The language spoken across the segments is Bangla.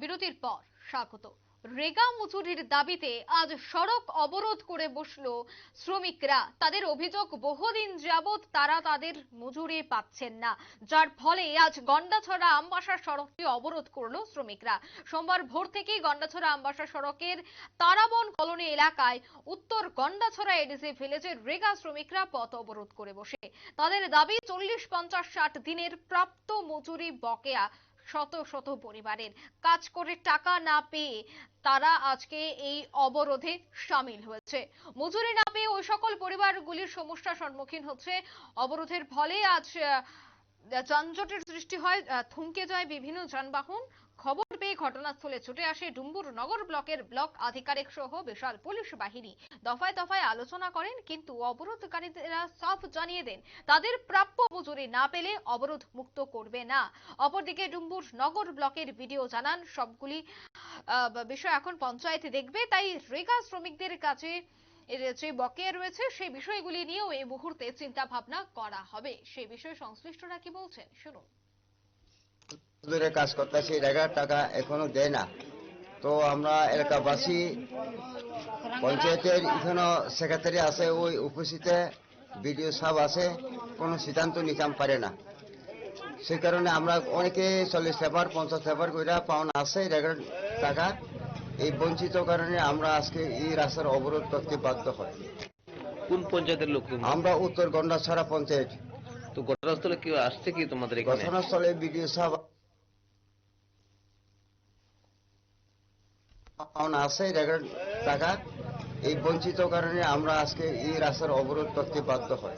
বিরতির পর স্বাগত। রেগা মজুরির দাবিতে আজ সড়ক অবরোধ করে বসল শ্রমিকরা। তাদের অভিযোগ, বহুদিন যাবৎ তারা তাদের মজুরি পাচ্ছেন না। যার ফলে আজ গন্ডাছড়া আমবাসা সড়কটি অবরোধ করল শ্রমিকরা। সোমবার ভোর থেকেই গন্ডাছড়া আমবাসা সড়কের তারাবন কলোনি এলাকায় উত্তর গন্ডাছড়া এডিসি ভিলেজের রেগা শ্রমিকরা পথ অবরোধ করে বসে। তাদের দাবি, চল্লিশ পঞ্চাশ ষাট দিনের প্রাপ্ত মজুরি বকেয়া শত শত পরিবারের কাজ করে টাকা না পেয়ে তারা আজকে এই অবরোধে সামিল হয়েছে। মজুরি না পেয়ে ওই সকল পরিবারগুলির সমস্যার সম্মুখীন হচ্ছে। অবরোধের ফলে আজ যানজটের সৃষ্টি হয় থমকে যায় বিভিন্ন যানবাহন। খবর পেয়ে ঘটনাস্থলে ছুটে আসে ডুম্বুর নগর ব্লকের ব্লক আধিকারিক সহ বিশাল পুলিশ বাহিনী। দফায় দফায় আলোচনা করেন, কিন্তু অবরোধকারীরা সব জানিয়ে দেন, তাদের প্রাপ্য মজুরি না পেলে অবরোধ মুক্ত করবে না। অপরদিকে ডুম্বুর নগর ব্লকের ভিডিও জানান, সবগুলি বিষয় এখন পঞ্চায়েত দেখবে, তাই রেগা শ্রমিকদের কাছে যে বকেয়া রয়েছে সেই বিষয়গুলি নিয়েও এই মুহূর্তে চিন্তা ভাবনা করা হবে। সেই বিষয়ে সংশ্লিষ্টরা কি বলছেন? শুনুন। ধরে কাজ করতেছি এগারো টাকা এখনও দেয় না। তো আমরা এলাকাবাসী পঞ্চায়েতের এখানে সেক্রেটারি আছে ওই উপস্থিতে বিডিও সাহেব আছে কোনো সিদ্ধান্ত নিতাম পারে না। সেই কারণে আমরা অনেকে চল্লিশ পেপার পঞ্চাশ পেপার কইরা পাওনা আছে এগারো টাকা। এই বঞ্চিত কারণে আমরা আজকে এই রাস্তার অবরোধ করতে বাধ্য হয় কোন পঞ্চায়েতের লোক আমরা উত্তর গন্ডাছড়া পঞ্চায়েত। তো ঘটনাস্থলে কেউ আসছে কি তোমাদের ঘটনাস্থলে বিডিও সাহেব পাওনা আছে এগারো টাকা এই বঞ্চিত কারণে আমরা আজকে এই রাস্তার অবরোধ করতে বাধ্য হয়।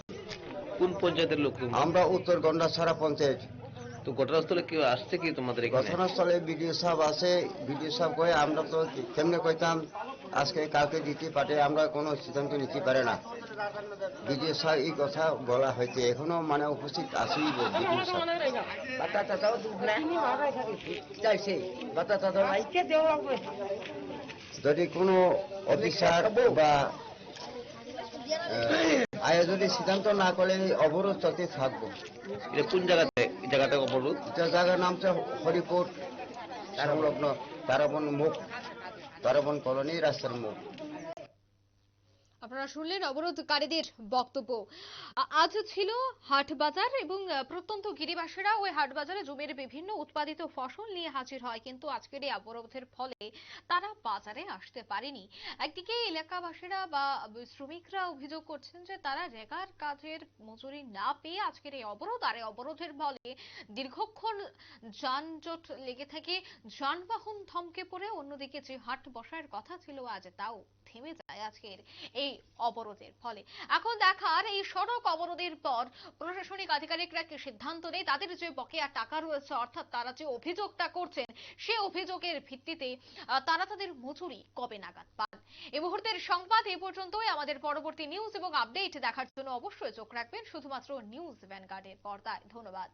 কোন পঞ্চায়েতের লোক? আমরা উত্তর গন্ডাছড়া পঞ্চায়েত। তো ঘটনাস্থলে কি আসছে কি তোমাদের এখানে? ঘটনাস্থলে বিডিও সাহেব আছে। বিডিও সাহেব কয়ে আমরা তো কেমনে কইতাম আজকে কালকে দিতে পারে আমরা কোনো সিদ্ধান্ত নিতে পারে না। বিডিও সাহেব এই কথা বলা হয়েছে। এখনও মানে উপস্থিত আছি বিডিও সাহেব. যদি কোনো অফিসার বা আহ, আয়া যদি সিদ্ধান্ত না করে অবরোধ চলতে থাকব। এটা কোন জায়গাতে? জায়গাটা বলু জায়গার নাম হচ্ছে হরিপুর সংলগ্ন তারাবন মুখ তারাবন কলোনি রাস্তার মুখ। আপনারা শুনলেন অবরোধকারীদের বক্তব্য। আজ ছিল হাট বাজার এবং প্রত্যন্ত গিরিবাসীরা ওই হাট বাজারে জমির বিভিন্ন উৎপাদিত ফসল নিয়ে হাজির হয়, কিন্তু আজকের এই অবরোধের ফলে তারা বাজারে আসতে পারেনি। একদিকে এলাকাবাসীরা বা শ্রমিকরা অভিযোগ করছেন যে তারা রেগার কাজের মজুরি না পেয়ে আজকের এই অবরোধ, আর অবরোধের ফলে দীর্ঘক্ষণ যানজট লেগে থাকে, যানবাহন থমকে পড়ে, অন্যদিকে যে হাট বসার কথা ছিল আজ তাও থেমে যায় আজকের এই অবরোধের ফলে। এখন দেখার এই সড়ক অবরোধের পর প্রশাসনিক আধিকারিকরা কি সিদ্ধান্ত নেই তাদের যে বকেয়া টাকা রয়েছে, অর্থাৎ তারা যে অভিযোগটা করছেন, সে অভিযোগের ভিত্তিতে তারা তাদের মজুরি কবে নাগাদ পান? এই মুহূর্তের সংবাদ এই পর্যন্তই। আমাদের পরবর্তী নিউজ এবং আপডেট দেখার জন্য অবশ্যই চোখ রাখবেন। শুধুমাত্র নিউজ ভ্যানগার্ডের পর্দায়। ধন্যবাদ।